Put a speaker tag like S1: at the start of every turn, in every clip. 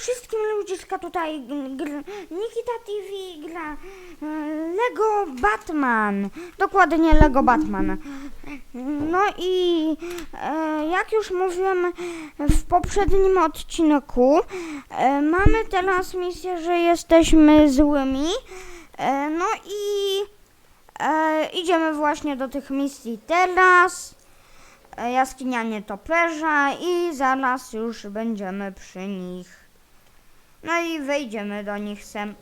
S1: wszystkim ludziska tutaj gr, Nikita TV gra e, Lego Batman. Dokładnie Lego Batman. No i e, jak już mówiłem w poprzednim odcinku, e, mamy teraz misję, że jesteśmy złymi. No i idziemy właśnie do tych misji teraz. Jaskinia nietoperza i zaraz już będziemy przy nich. No i wejdziemy do nich sem.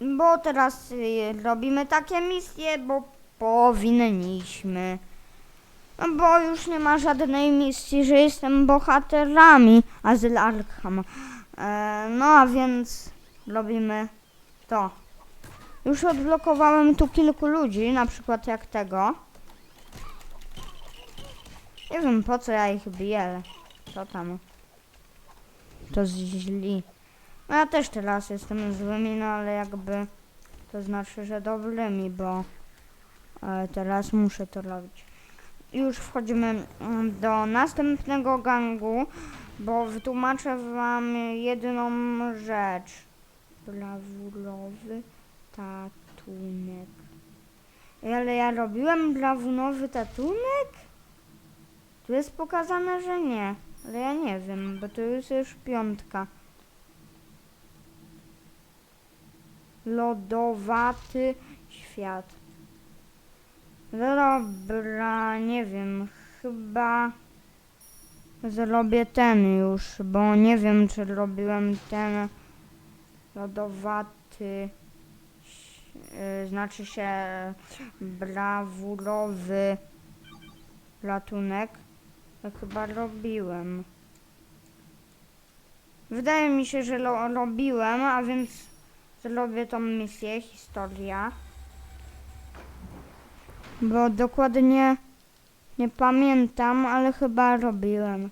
S1: Bo teraz y, robimy takie misje, bo powinniśmy. No bo już nie ma żadnej misji, że jestem bohaterami Azyl Arkham. E, no a więc robimy to. Już odblokowałem tu kilku ludzi, na przykład jak tego. Nie wiem po co ja ich biję, co tam. To źli. No ja też teraz jestem złymi, no ale jakby to znaczy, że dobrymi, bo e, teraz muszę to robić. Już wchodzimy mm, do następnego gangu, bo wytłumaczę wam jedną rzecz. Brawurowy tatunek. Ale ja robiłem brawunowy tatunek? Tu jest pokazane, że nie. Ale ja nie wiem, bo to jest już piątka. Lodowaty świat. Dobra, nie wiem, chyba zrobię ten już, bo nie wiem, czy robiłem ten lodowaty, znaczy się brawurowy ratunek. Chyba robiłem. Wydaje mi się, że robiłem, a więc zrobię tą misję, historia. Bo dokładnie nie pamiętam, ale chyba robiłem.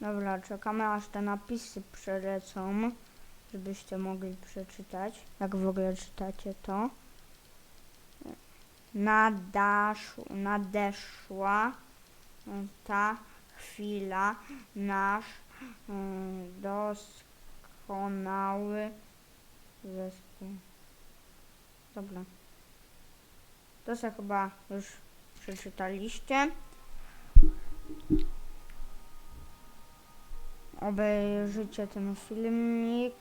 S1: Dobra, czekamy aż te napisy przelecą, żebyście mogli przeczytać. Jak w ogóle czytacie to nadaszu, nadeszła ta chwila, nasz doskonały zespół. Dobra. To se chyba już przeczytaliście. Obejrzyjcie ten filmik.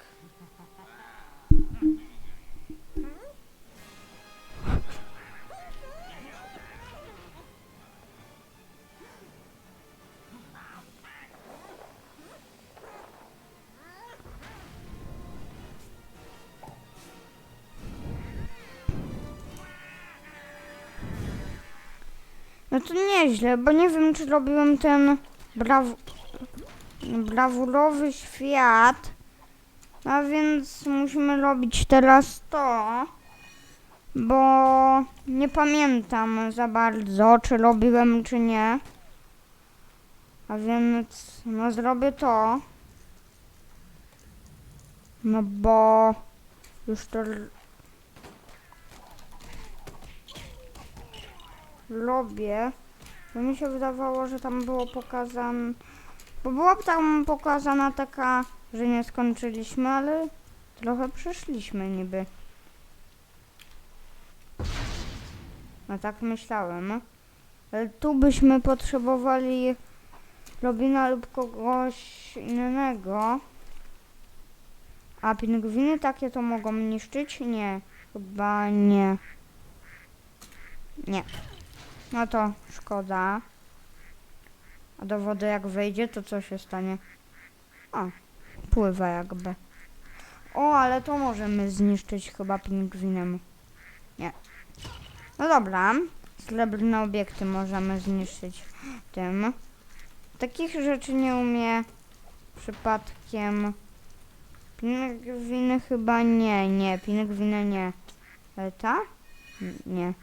S1: No to nieźle, bo nie wiem, czy robiłem ten braw... brawurowy świat. A więc musimy robić teraz to, bo nie pamiętam za bardzo, czy robiłem, czy nie. A więc, no zrobię to. No bo już to robię. Bo mi się wydawało, że tam było pokazane. Bo była tam pokazana taka, że nie skończyliśmy, ale trochę przeszliśmy niby. No tak myślałem. Ale tu byśmy potrzebowali Robina lub kogoś innego. A pingwiny takie to mogą niszczyć? Nie. Chyba nie. Nie. No to szkoda. A do wody jak wejdzie, to co się stanie? O, pływa jakby. O, ale to możemy zniszczyć chyba pingwinem. Nie. No dobra. Srebrne obiekty możemy zniszczyć tym. Takich rzeczy nie umie przypadkiem. Pingwiny chyba nie, nie, pingwiny nie. Ale ta? Nie.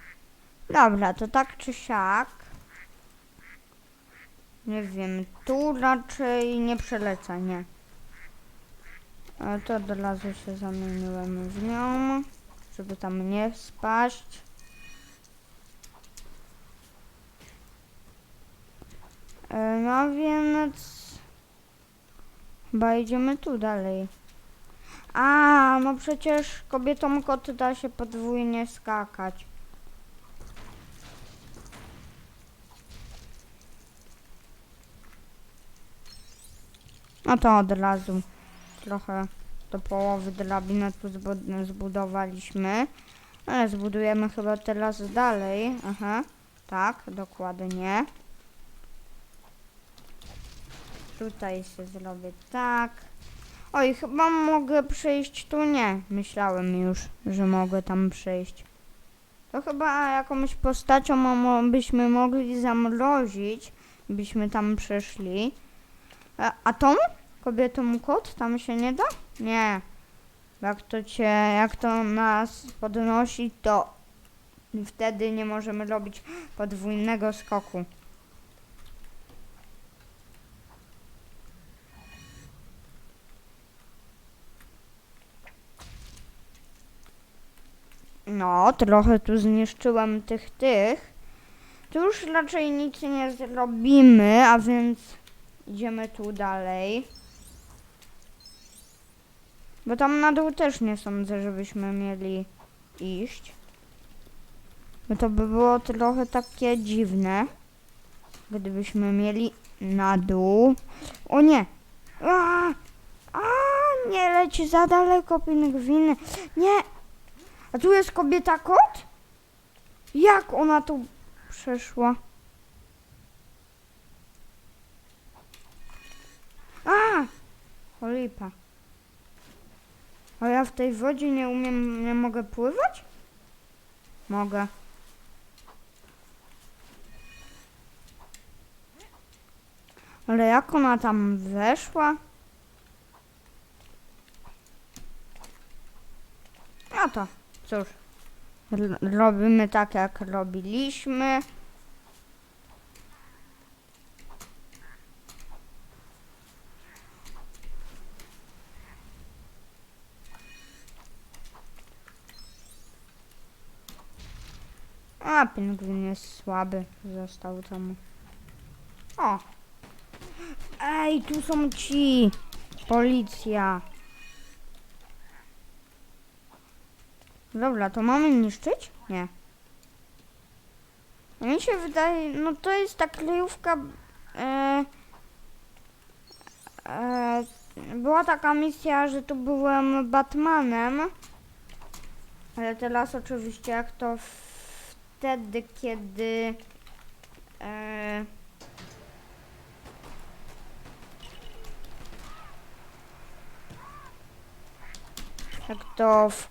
S1: Dobra, to tak czy siak. Nie wiem, tu raczej nie przelecę, nie. Ale to od razu się zamieniłem w nią, żeby tam nie spaść. E, No więc... Chyba idziemy tu dalej. A, no przecież kobietom kot da się podwójnie skakać. No to od razu trochę do połowy drabinę tu zbud- zbudowaliśmy. Ale zbudujemy chyba teraz dalej. Aha, tak, dokładnie. Tutaj się zrobię tak. Oj, chyba mogę przejść tu. Nie, myślałem już, że mogę tam przejść. To chyba jakąś postacią byśmy mogli zamrozić, byśmy tam przeszli. A, a tą kobietą kot tam się nie da? Nie. Jak to cię, jak to nas podnosi, to wtedy nie możemy robić podwójnego skoku. No, trochę tu zniszczyłem tych tych. Tu już raczej nic nie zrobimy, a więc idziemy tu dalej. Bo tam na dół też nie sądzę, żebyśmy mieli iść. Bo to by było trochę takie dziwne, gdybyśmy mieli na dół. O nie! A, a nie leci za daleko pingwiny. Nie! A tu jest kobieta kot? Jak ona tu przeszła? A! Cholipa. A ja w tej wodzie nie umiem, nie mogę pływać? Mogę. Ale jak ona tam weszła? No to cóż. Robimy tak jak robiliśmy. A, pingwin jest słaby. Został tam. O! Ej, tu są ci! Policja! Dobra, to mamy niszczyć? Nie. Mi się wydaje, no to jest ta kryjówka. E, e, była taka misja, że tu byłem Batmanem. Ale teraz oczywiście jak to wtedy, kiedy. E, jak to w,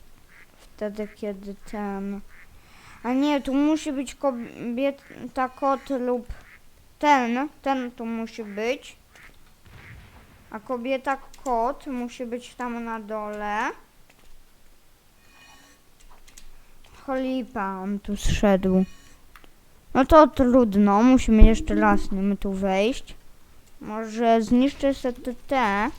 S1: wtedy, kiedy ten. A nie, tu musi być kobieta, kot lub ten, ten tu musi być. A kobieta, kot musi być tam na dole. Cholipa, on tu zszedł. No to trudno, musimy jeszcze raz nim tu wejść. Może zniszczę sobie te-.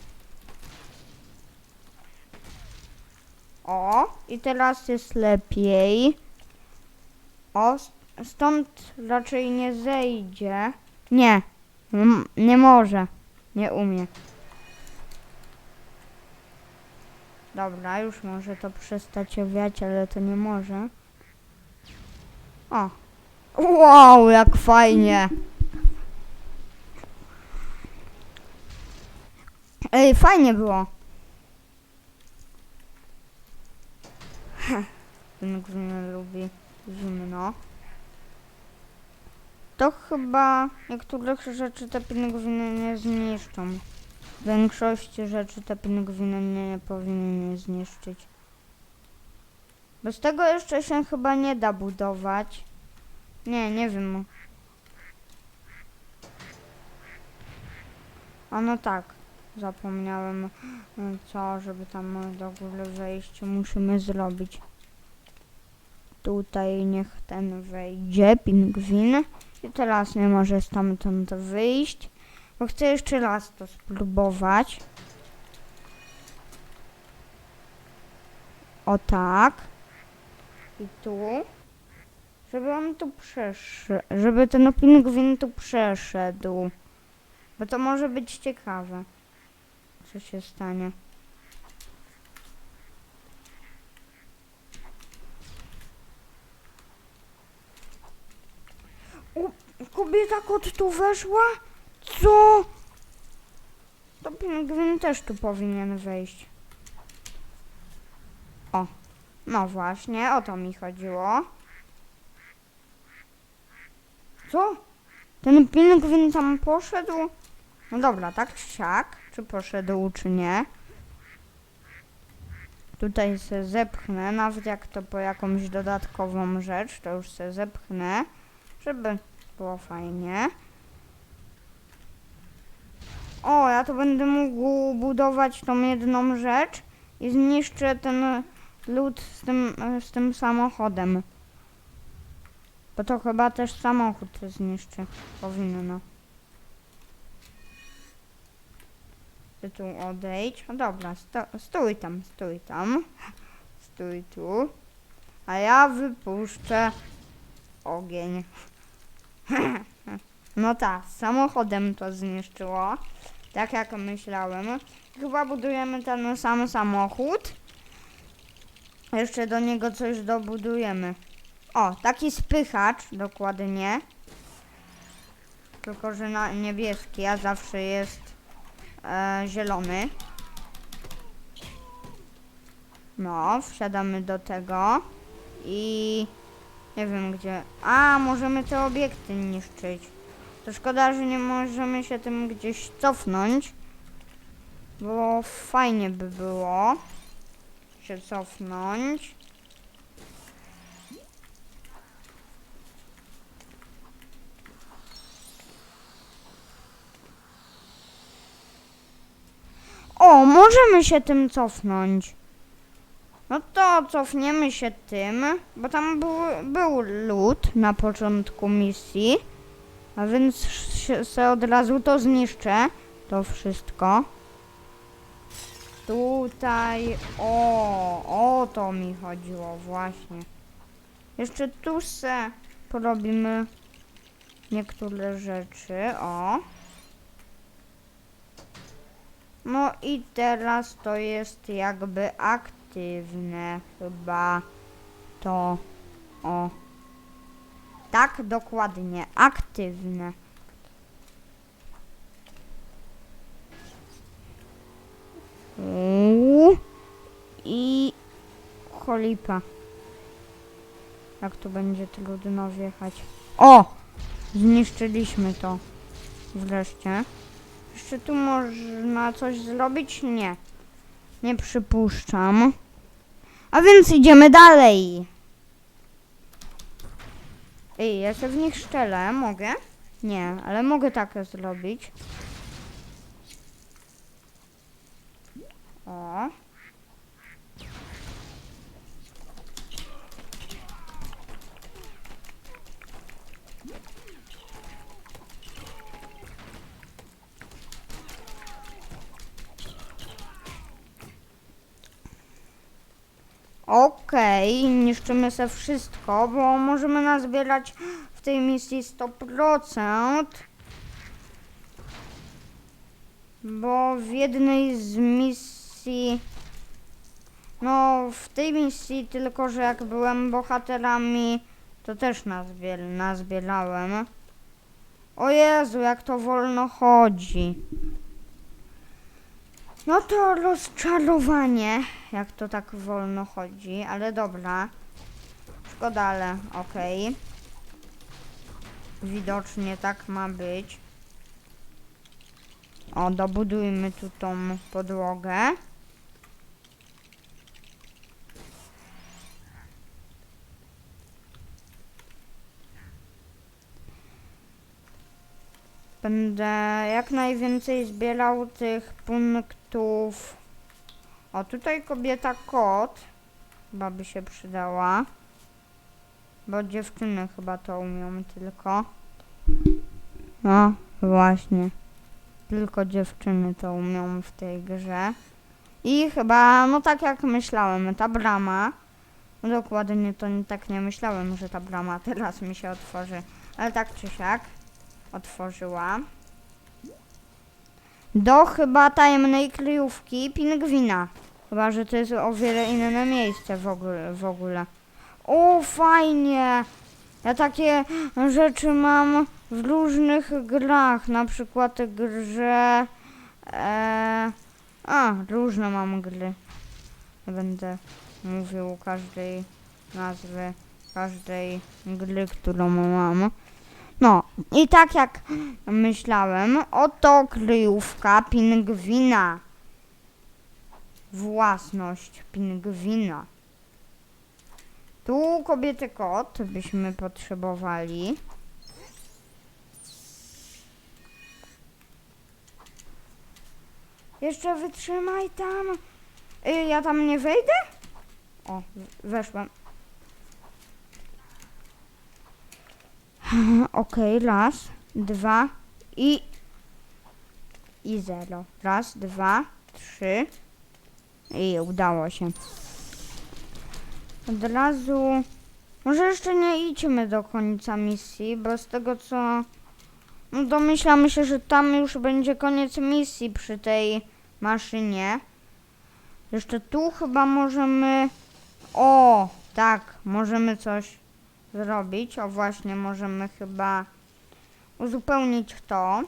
S1: O, i teraz jest lepiej. O, stąd raczej nie zejdzie. Nie, nie może. Nie umie. Dobra, już może to przestać wiać, ale to nie może. O. Wow, jak fajnie. Ej, fajnie było. Nie lubi zimno. To chyba niektórych rzeczy te pingwiny nie zniszczą. Większości rzeczy te pingwiny nie, powinny zniszczyć. Bez tego jeszcze się chyba nie da budować. Nie, nie wiem. A no tak, zapomniałem co, żeby tam do góry wejść, musimy zrobić. Tutaj niech ten wejdzie, pingwin. I teraz nie może stamtąd wyjść. Bo chcę jeszcze raz to spróbować. O tak. I tu. Żeby on tu przeszedł. Żeby ten pingwin tu przeszedł. Bo to może być ciekawe, co się stanie. U, kobieta kot tu weszła? Co? To pingwin też tu powinien wejść. O, no właśnie, o to mi chodziło. Co? Ten pingwin tam poszedł? No dobra, tak czy siak, czy poszedł, czy nie. Tutaj se zepchnę, nawet jak to po jakąś dodatkową rzecz, to już se zepchnę, żeby było fajnie. O, ja to będę mógł budować tą jedną rzecz i zniszczę ten lód z tym, z tym samochodem. Bo to chyba też samochód zniszczy. Powinno. Ty tu odejdź. No dobra, sto, stój tam, stój tam. Stój tu. A ja wypuszczę ogień. No tak, samochodem to zniszczyło. Tak jak myślałem. Chyba budujemy ten sam samochód. Jeszcze do niego coś dobudujemy. O, taki spychacz dokładnie. Tylko, że na niebieski, a zawsze jest e, zielony. No, wsiadamy do tego i nie wiem gdzie. A, możemy te obiekty niszczyć. To szkoda, że nie możemy się tym gdzieś cofnąć. Bo fajnie by było się cofnąć. O, możemy się tym cofnąć. No to cofniemy się tym, bo tam był, był lód na początku misji. A więc se od razu to zniszczę. To wszystko. Tutaj, o, o to mi chodziło właśnie. Jeszcze tu se porobimy niektóre rzeczy, o. No i teraz to jest jakby aktywne chyba to, o. Tak, dokładnie, aktywne. Uuu. I cholipa. Jak tu będzie trudno wjechać. O! Zniszczyliśmy to. Wreszcie. Jeszcze tu można coś zrobić? Nie. Nie przypuszczam. A więc idziemy dalej. Ej, ja się w nich szczelę. Mogę? Nie, ale mogę tak zrobić. O. Okej, niszczymy se wszystko, bo możemy nazbierać w tej misji 100%. Bo w jednej z misji. No, w tej misji, tylko że jak byłem bohaterami, to też nazbier nazbierałem. O Jezu, jak to wolno chodzi. No to rozczarowanie, jak to tak wolno chodzi, ale dobra. Szkoda, ale okej. Widocznie tak ma być. O, dobudujmy tu tą podłogę. Będę jak najwięcej zbierał tych punktów. O, tutaj kobieta kot. Chyba by się przydała. Bo dziewczyny chyba to umią tylko. No, właśnie. Tylko dziewczyny to umią w tej grze. I chyba, no tak jak myślałem, ta brama. No dokładnie to nie, tak nie myślałem, że ta brama teraz mi się otworzy. Ale tak czy siak otworzyła. Do chyba tajemnej kryjówki pingwina. Chyba, że to jest o wiele inne miejsce w ogóle. W ogóle. O, fajnie! Ja takie rzeczy mam w różnych grach, na przykład grze... E, a, różne mam gry. Nie będę mówił każdej nazwy, każdej gry, którą mam. No, i tak jak myślałem, oto kryjówka pingwina. Własność pingwina. Tu kobiety kot byśmy potrzebowali. Jeszcze wytrzymaj tam. Y, ja tam nie wejdę? O, weszłam. Okej, raz, dwa i... I zero. Raz, dwa, trzy. I udało się. Od razu... Może jeszcze nie idźmy do końca misji, bo z tego co... No domyślam się, że tam już będzie koniec misji przy tej maszynie. Jeszcze tu chyba możemy... O, tak, możemy coś zrobić. O właśnie, możemy chyba uzupełnić to.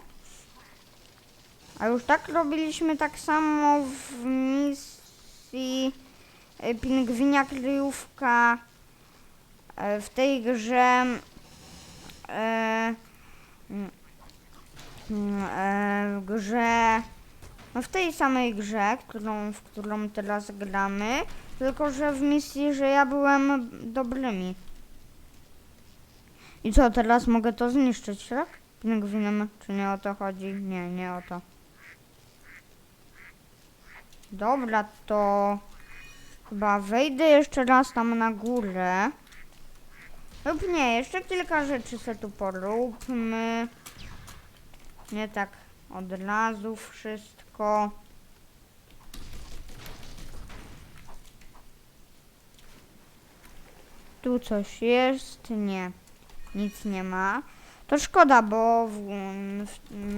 S1: A już tak robiliśmy tak samo w misji e, Pingwinia Kryjówka e, w tej grze e, mm, w grze no w tej samej grze, którą, w którą teraz gramy, tylko że w misji, że ja byłem dobrymi. I co, teraz mogę to zniszczyć, tak? Pingwinem, czy nie o to chodzi? Nie, nie o to. Dobra, to chyba wejdę jeszcze raz tam na górę. Lub nie, jeszcze kilka rzeczy se tu poróbmy. Nie tak od razu wszystko. Tu coś jest? Nie. Nic nie ma. To szkoda, bo w,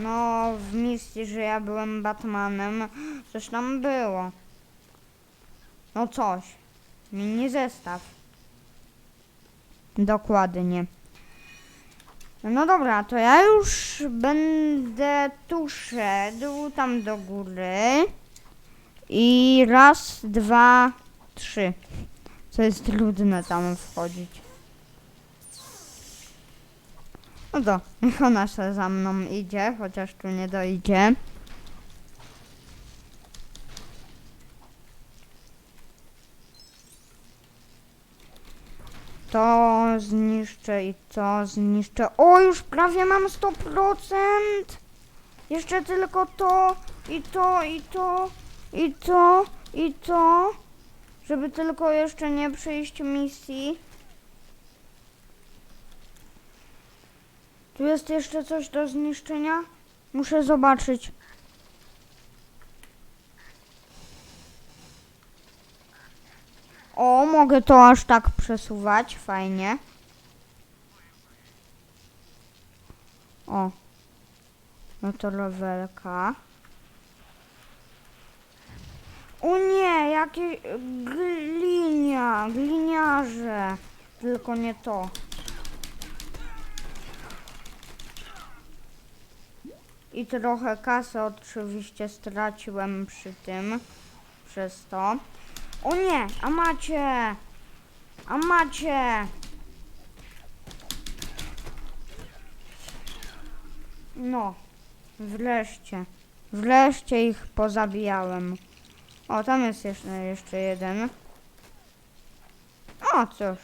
S1: no, w misji, że ja byłem Batmanem, coś tam było. No coś. Mini zestaw. Dokładnie. No dobra, to ja już będę tu szedł, tam do góry. I raz, dwa, trzy. Co jest trudne tam wchodzić. No to, ona se za mną idzie, chociaż tu nie dojdzie. To zniszczę i to zniszczę. O, już prawie mam 100%! Jeszcze tylko to, i to, i to, i to, i to. Żeby tylko jeszcze nie przejść misji. Tu jest jeszcze coś do zniszczenia? Muszę zobaczyć. O, mogę to aż tak przesuwać, fajnie. O. No to levelka. O nie, jakie glinia, gliniarze. Tylko nie to. I trochę kasy oczywiście straciłem przy tym. Przez to. O nie, a macie! A macie! No, wreszcie. Wreszcie ich pozabijałem. O, tam jest jeszcze, jeszcze jeden. O, cóż.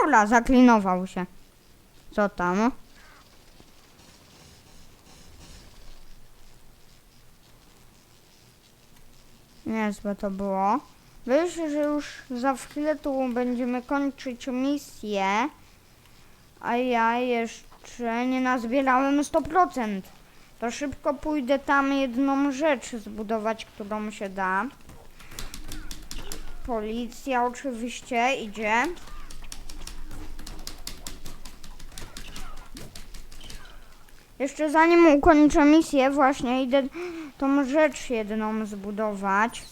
S1: Dobra, zaklinował się. Co tam? Niezłe to było. Myślę, że już za chwilę tu będziemy kończyć misję, a ja jeszcze nie nazbierałem 100%. To szybko pójdę tam jedną rzecz zbudować, którą się da. Policja oczywiście idzie. Jeszcze zanim ukończę misję, właśnie idę tą rzecz jedną zbudować.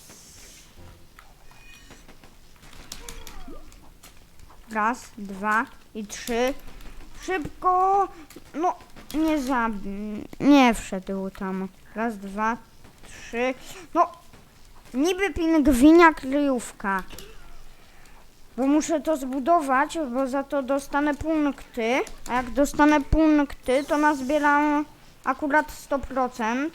S1: Raz, dwa i trzy. Szybko! No, nie za... Nie wszedł tam. Raz, dwa, trzy. No, niby pingwinia kryjówka. Bo muszę to zbudować, bo za to dostanę punkty. A jak dostanę punkty, to nazbieram akurat 100%.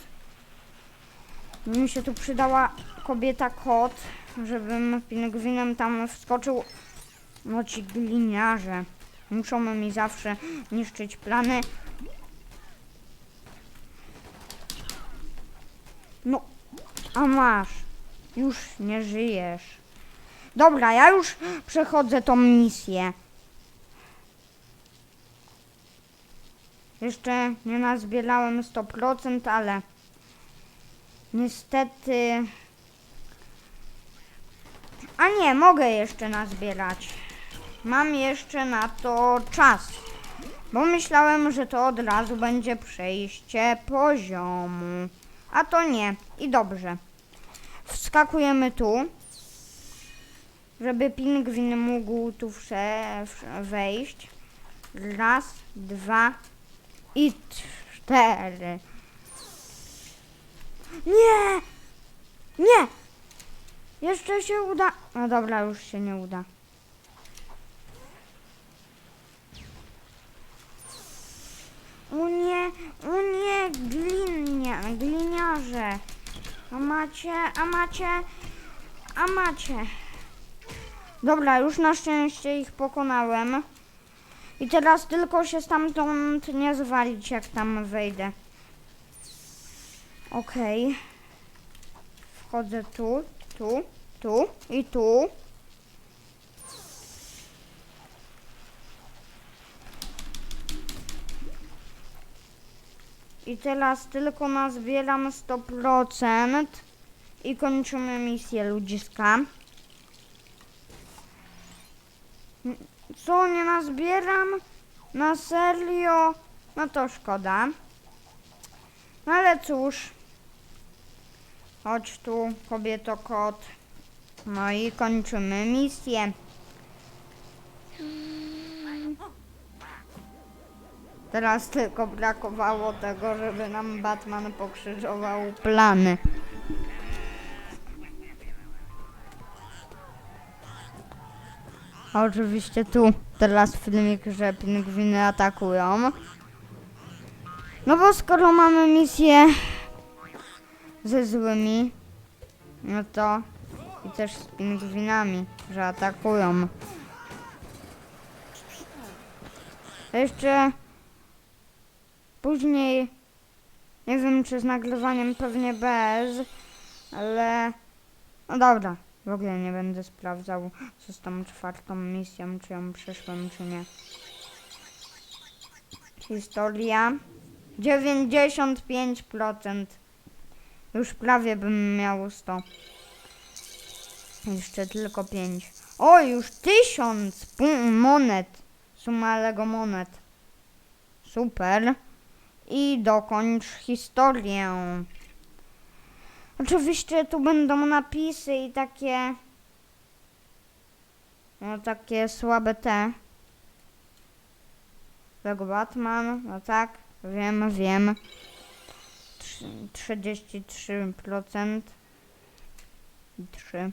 S1: Mi się tu przydała kobieta kot, żebym pingwinem tam wskoczył. No ci gliniarze. Muszą mi zawsze niszczyć plany. No, a masz. Już nie żyjesz. Dobra, ja już przechodzę tą misję. Jeszcze nie nazbierałem 100%, ale niestety... A nie, mogę jeszcze nazbierać. Mam jeszcze na to czas. Bo myślałem, że to od razu będzie przejście poziomu. A to nie. I dobrze. Wskakujemy tu. Żeby pingwin mógł tu wejść. Raz, dwa i cztery. Nie! Nie! Jeszcze się uda. No dobra, już się nie uda. O nie, o nie, glinia, gliniarze. A macie, a macie, a macie. Dobra, już na szczęście ich pokonałem. I teraz tylko się stamtąd nie zwalić, jak tam wejdę. Okej. Wchodzę tu, tu, tu i tu. I teraz tylko nazbieram 100% i kończymy misję ludziska. Co, nie nazbieram? Na serio? No to szkoda. No ale cóż. Chodź tu, kobieto kot. No i kończymy misję. Teraz tylko brakowało tego, żeby nam Batman pokrzyżował plany. Oczywiście tu teraz filmik, że pingwiny atakują. No bo skoro mamy misję ze złymi, no to i też z pingwinami, że atakują. Jeszcze później, nie wiem czy z nagrywaniem pewnie bez, ale no dobra, w ogóle nie będę sprawdzał co z tą czwartą misją, czy ją przeszłem, czy nie. Historia 95%. Już prawie bym miał 100. Jeszcze tylko 5. O, już 1000 pu- monet. Suma Lego monet. Super. I dokończ historię. Oczywiście tu będą napisy i takie. No takie słabe te. Lego Batman, no tak, wiem, wiem. Trzy- 33% i 3.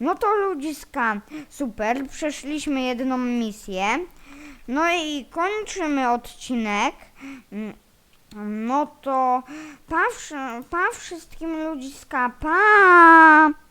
S1: No to ludziska, super, przeszliśmy jedną misję. No i kończymy odcinek. No to pa, pa wszystkim ludziska, pa!